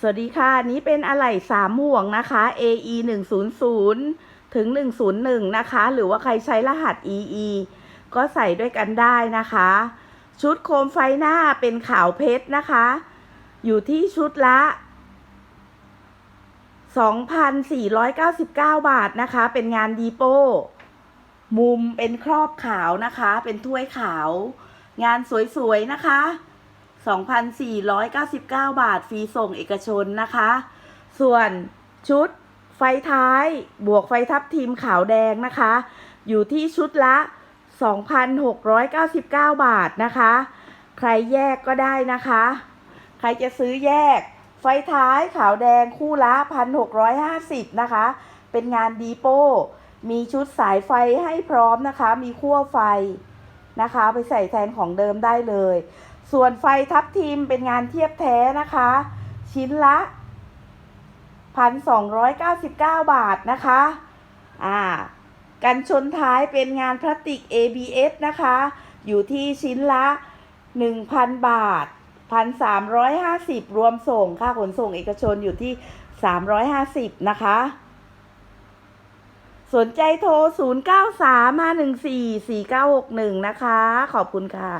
สวัสดีค่ะ นี้เป็นอะไหล่สามห่วงนะคะ AE 1 0 0ถึง 101 นะคะ หรือว่าใครใช้รหัส EE ก็ใส่ด้วยกันได้นะคะ ชุดโคมไฟหน้าเป็นขาวเพชรนะคะ อยู่ที่ชุดละ 2,499 บาทนะคะ เป็นงานดีโป้มุมเป็นครอบขาวนะคะ เป็นถ้วยขาว งานสวยๆนะคะ 2,499 บาท ฟรีส่งเอกชนนะคะ ส่วนชุดไฟท้ายบวกไฟทับทีมขาวแดงนะคะ อยู่ที่ชุดละ 2,699 บาทนะคะ ใครแยกก็ได้นะคะ ใครจะซื้อแยก ไฟท้ายขาวแดงคู่ละ 1,650 นะคะ เป็นงานดีโป้ มีชุดสายไฟให้พร้อมนะคะ มีขั้วไฟนะคะ ไปใส่แทนของเดิมได้เลย ส่วนไฟทับทิมเป็นงานเทียบแท้นะคะ ชิ้นละ 1,299 บาทนะคะ อ่า กันชนท้ายเป็นงานพลาสติก ABS นะคะ อยู่ที่ชิ้นละ 1,000 บาท 1,350 รวมส่ง ค่าขนส่งเอกชนอยู่ที่ 350 นะคะ สนใจโทร 0935144961 นะคะ ขอบคุณค่ะ